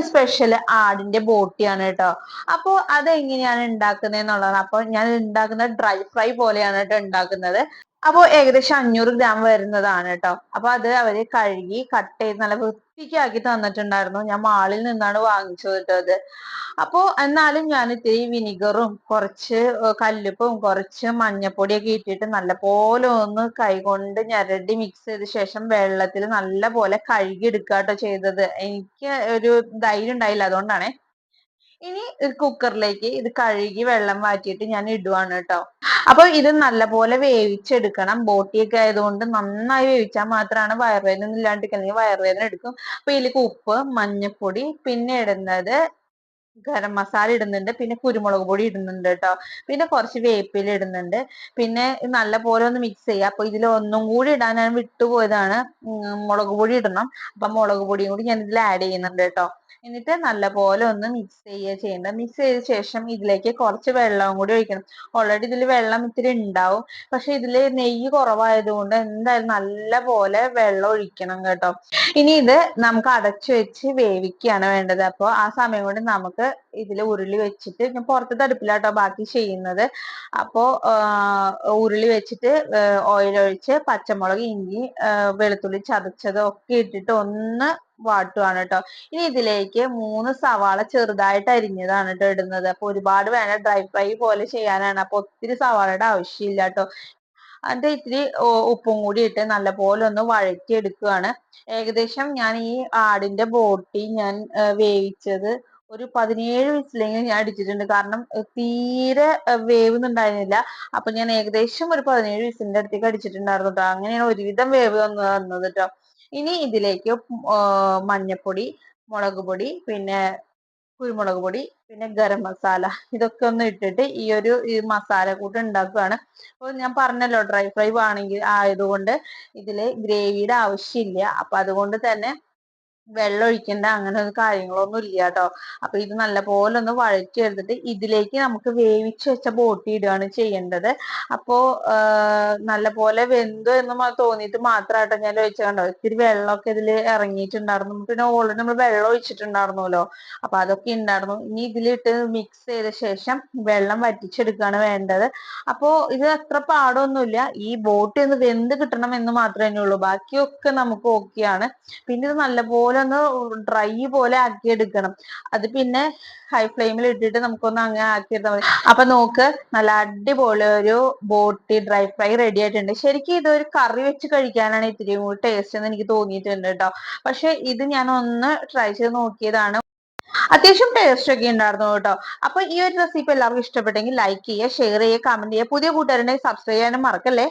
Special ആടിന്റെ ബോട്ടിയാണ് കേട്ടോ. അപ്പോൾ അതെങ്ങനെയാണ് ഉണ്ടാക്കുന്നത് എന്നുള്ളതാണ് അപ്പൊ ഞാൻ ഉണ്ടാക്കുന്നത് ഡ്രൈ ഫ്രൈ പോലെയാണ് കേട്ടോ ഉണ്ടാക്കുന്നത്. അപ്പോൾ ഏകദേശം അഞ്ഞൂറ് ഗ്രാം വരുന്നതാണ് കേട്ടോ. അപ്പൊ അത് അവർ കഴുകി കട്ട് ചെയ്ത് നല്ല വൃത്തിക്കാക്കി തന്നിട്ടുണ്ടായിരുന്നു. ഞാൻ മാളിൽ നിന്നാണ് വാങ്ങിച്ചത് കേട്ടോ അത് അപ്പോ എന്നാലും ഞാൻ ഇത്തിരി വിനിഗറും കുറച്ച് കല്ലുപ്പും കുറച്ച് മഞ്ഞപ്പൊടിയൊക്കെ ഇട്ടിട്ട് നല്ലപോലെ ഒന്ന് കൈകൊണ്ട് ഞരടി മിക്സ് ചെയ്ത ശേഷം വെള്ളത്തിൽ നല്ല പോലെ കഴുകി എടുക്കുക കേട്ടോ ചെയ്തത്. എനിക്ക് ഒരു ധൈര്യം ഉണ്ടായില്ല അതുകൊണ്ടാണേ. ഇനി ഒരു കുക്കറിലേക്ക് ഇത് കഴുകി വെള്ളം മാറ്റിയിട്ട് ഞാൻ ഇടുവാണ് കേട്ടോ അപ്പൊ ഇത് നല്ലപോലെ വേവിച്ചെടുക്കണം. ബോട്ടിയൊക്കെ ആയതുകൊണ്ട് നന്നായി വേവിച്ചാൽ മാത്രമാണ് വയറുവേദന ഇല്ലാണ്ടിരിക്കുന്നത്. വയറുവേദന എടുക്കും. അപ്പൊ ഇതിലേക്ക് ഉപ്പ് മഞ്ഞപ്പൊടി പിന്നെ ഇടുന്നത് ഗരം മസാല ഇടുന്നുണ്ട്. പിന്നെ കുരുമുളക് പൊടി ഇടുന്നുണ്ട് കേട്ടോ. പിന്നെ കുറച്ച് വേപ്പില ഇടുന്നുണ്ട്. പിന്നെ നല്ല പോലെ ഒന്ന് മിക്സ് ചെയ്യുക അപ്പൊ ഇതിൽ ഒന്നും കൂടി ഇടാൻ ഞാൻ വിട്ടുപോയതാണ് മുളക് പൊടി ഇടണം. അപ്പൊ മുളക് പൊടിയും കൂടി ഞാൻ ഇതിൽ ആഡ് ചെയ്യുന്നുണ്ട് കേട്ടോ. എന്നിട്ട് നല്ല പോലെ ഒന്ന് മിക്സ് ചെയ്യുക ചെയ്യേണ്ടത്. മിക്സ് ചെയ്ത ശേഷം ഇതിലേക്ക് കുറച്ച് വെള്ളവും കൂടി ഒഴിക്കണം. ഓൾറെഡി ഇതിൽ വെള്ളം ഇത്തിരി ഉണ്ടാവും. പക്ഷെ ഇതിൽ നെയ്യ് കുറവായതുകൊണ്ട് എന്തായാലും നല്ല പോലെ വെള്ളം ഒഴിക്കണം കേട്ടോ. ഇനി ഇത് നമുക്ക് അടച്ചു വെച്ച് വേവിക്കുകയാണ് വേണ്ടത്. അപ്പോൾ ആ സമയം കൊണ്ട് നമുക്ക് ഇതിൽ ഉരുളി വെച്ചിട്ട് ഞാൻ പുറത്തത്തെ അടുപ്പിലാട്ടോ ബാക്കി ചെയ്യുന്നത്. അപ്പോൾ ഉരുളി വെച്ചിട്ട് ഓയിൽ ഒഴിച്ച് പച്ചമുളക് ഇഞ്ചി വെളുത്തുള്ളി ചതച്ചത് ഒക്കെ ഇട്ടിട്ട് ഒന്ന് വാട്ടുവാണ് കേട്ടോ ഇനി ഇതിലേക്ക് മൂന്ന് സവാള ചെറുതായിട്ട് അരിഞ്ഞതാണ് കേട്ടോ ഇടുന്നത്. അപ്പൊ ഒരുപാട് വേണം ഡ്രൈ ഫ്രൈ പോലെ ചെയ്യാനാണ്. അപ്പൊ ഒത്തിരി സവാളയുടെ ആവശ്യമില്ല കേട്ടോ അത് ഇത്തിരി ഉപ്പും കൂടി ഇട്ട് നല്ലപോലെ ഒന്ന് വഴറ്റി എടുക്കുകയാണ് ഏകദേശം ഞാൻ ഈ ആടിന്റെ ബോട്ടി ഞാൻ വേവിച്ചത് ഒരു പതിനേഴ് വിസിലെങ്കിലും ഞാൻ അടിച്ചിട്ടുണ്ട്. കാരണം തീരെ വേവുന്നുണ്ടായിരുന്നില്ല അപ്പൊ ഞാൻ ഏകദേശം ഒരു പതിനേഴ് വിസിലിന്റെ അടുത്തേക്ക് അടിച്ചിട്ടുണ്ടായിരുന്നു കേട്ടോ അങ്ങനെയാണ് ഒരുവിധം വേവ് വന്ന് വന്നത് കേട്ടോ ഇനി ഇതിലേക്ക് മഞ്ഞപ്പൊടി മുളക് പൊടി പിന്നെ കുരുമുളക് പൊടി പിന്നെ ഗരം മസാല ഇതൊക്കെ ഒന്ന് ഇട്ടിട്ട് ഈ ഒരു മസാല കൂട്ട് ഉണ്ടാക്കുകയാണ് അപ്പോൾ ഞാൻ പറഞ്ഞല്ലോ ഡ്രൈ ഫ്രൈ ആണെങ്കിൽ ആയതുകൊണ്ട് ഇതിൽ ഗ്രേവിയുടെ ആവശ്യമില്ല. അപ്പൊ അതുകൊണ്ട് തന്നെ വെള്ളം ഒഴിക്കേണ്ട അങ്ങനെ കാര്യങ്ങളൊന്നും ഇല്ല കേട്ടോ അപ്പൊ ഇത് നല്ലപോലെ ഒന്ന് വഴറ്റിയെടുത്തിട്ട് ഇതിലേക്ക് നമുക്ക് വേവിച്ച് വെച്ച ബോട്ടി ഇടുകയാണ് ചെയ്യേണ്ടത്. അപ്പോ നല്ലപോലെ വെന്തു എന്ന് തോന്നിയിട്ട് മാത്രമായിട്ട് ഞാൻ ഒഴിച്ച കണ്ടോ? ഇത്തിരി വെള്ളമൊക്കെ ഇതിൽ ഇറങ്ങിയിട്ടുണ്ടായിരുന്നു. പിന്നെ ഓൾറെഡി നമ്മൾ വെള്ളം ഒഴിച്ചിട്ടുണ്ടായിരുന്നല്ലോ. അപ്പൊ അതൊക്കെ ഉണ്ടായിരുന്നു ഇനി ഇതിലിട്ട് മിക്സ് ചെയ്ത ശേഷം വെള്ളം വറ്റിച്ചെടുക്കുകയാണ് വേണ്ടത്. അപ്പോ ഇത് അത്ര പാടൊന്നുമില്ല. ഈ ബോട്ടി ഒന്ന് വെന്ത് കിട്ടണം എന്ന് മാത്രമേ ഉള്ളൂ. ബാക്കിയൊക്കെ നമുക്ക് ഓക്കെയാണ് പിന്നെ ഇത് നല്ലപോലെ പോലെ ഒന്ന് ഡ്രൈ പോലെ ആക്കി എടുക്കണം അത് പിന്നെ ഹൈ ഫ്ലെയിമിൽ ഇട്ടിട്ട് നമുക്കൊന്ന് അങ്ങനെ ആക്കി എടുത്താൽ മതി. അപ്പൊ നോക്ക് നല്ല അടിപൊളി ഒരു ബോട്ടി ഡ്രൈ ഫ്രൈ റെഡി ആയിട്ടുണ്ട്. ശരിക്കും ഇതൊരു കറി വെച്ച് കഴിക്കാനാണ് ഇത്തിരിയും കൂടി ടേസ്റ്റ് എന്ന് എനിക്ക് തോന്നിയിട്ടുണ്ട് കേട്ടോ. പക്ഷെ ഇത് ഞാൻ ഒന്ന് ട്രൈ ചെയ്ത് നോക്കിയതാണ്. അത്യാവശ്യം ടേസ്റ്റ് ഒക്കെ ഉണ്ടായിരുന്നു കേട്ടോ. അപ്പൊ ഈ ഒരു റെസിപ്പി എല്ലാവർക്കും ഇഷ്ടപ്പെട്ടെങ്കിൽ ലൈക്ക് ചെയ്യുക ഷെയർ ചെയ്യുക കമന്റ് ചെയ്യുക. പുതിയ കൂട്ടുകാരുണ്ടെങ്കിൽ സബ്സ്ക്രൈബ് ചെയ്യാനും മറക്കല്ലേ?